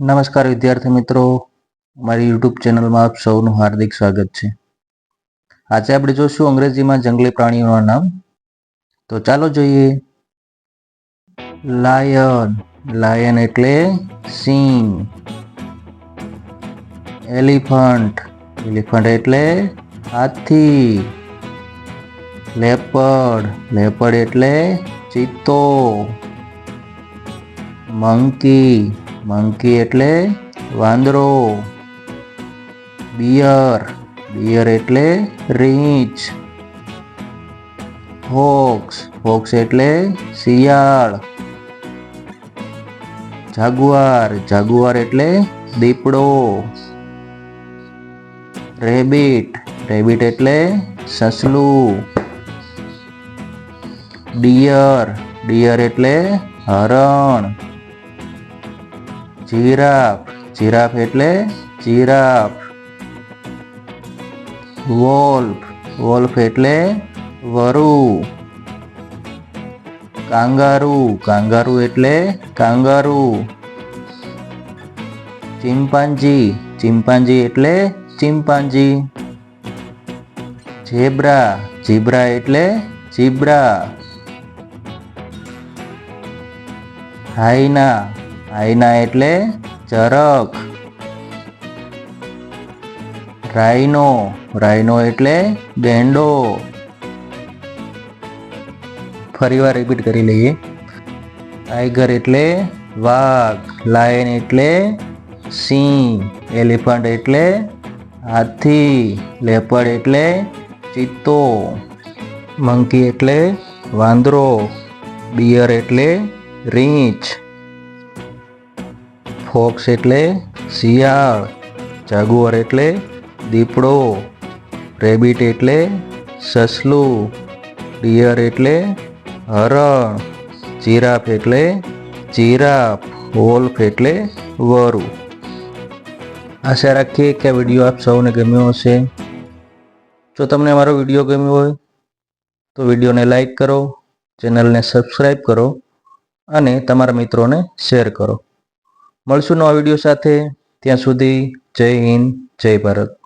નમસ્કાર વિદ્યાર્થી મિત્રો. મારી યુટ્યુબ ચેનલમાં આપ સૌનું હાર્દિક સ્વાગત છે. આજે આપણે જોશું અંગ્રેજીમાં જંગલી પ્રાણીઓના નામ. તો ચાલો જોઈએ. લાયન. લાયન એટલે સિંહ. એલિફન્ટ. એલિફન્ટ એટલે હાથી. લેપર્ડ. લેપર્ડ એટલે ચિત્તો. મંકી. મંકી એટલે વાંદરો. બિયર બિયર એટલે રીંછ. ફોક્સ ફોક્સ એટલે શિયાળ. જાગુઆર જાગુઆર એટલે દીપડો. રેબિટ રેબિટ એટલે સસલું. ડિયર ડિયર એટલે હરણ. જીરાફ. જીરાફ એટલે જીરાફ. વોલ્ફ. વોલ્ફ એટલે વરુ. કાંગારુ. કાંગારુ એટલે કાંગારુ. ચિમ્પાન્જી ચિમ્પાન્જી એટલે ચિમ્પાન્જી ઝેબ્રા. ઝીબ્રા એટલે ઝીબ્રા. હાઈના હાઈના એટલે ચરક. રાઈનો રાઈનો એટલે ગેંડો. ફરીવાર રિપીટ કરી લઈએ. ટાઈગર એટલે વાઘ. લાયન એટલે સિંહ. એલિફન્ટ એટલે હાથી. લેપર્ડ એટલે ચિત્તો. મંકી એટલે વાંદરો. બિયર એટલે રીંછ. ફોક્સ એટલે શિયાળ, જાગુઆર એટલે દીપડો, રેબિટ એટલે સસલું, ડિયર એટલે હરણ, જીરાફ એટલે જીરાફ, વોલ્ફ એટલે વરુ. આશા રાખીએ કે આ વીડિયો આપ સૌને ગમ્યો હશે. જો તમને મારો વીડિયો ગમ્યો હોય, તો વિડીયોને લાઈક કરો, ચેનલને સબસ્ક્રાઈબ કરો અને તમારા મિત્રોને શેર કરો. મળશું નવા વીડિયો સાથે. ત્યાં સુધી જય હિન્દ જય ભારત.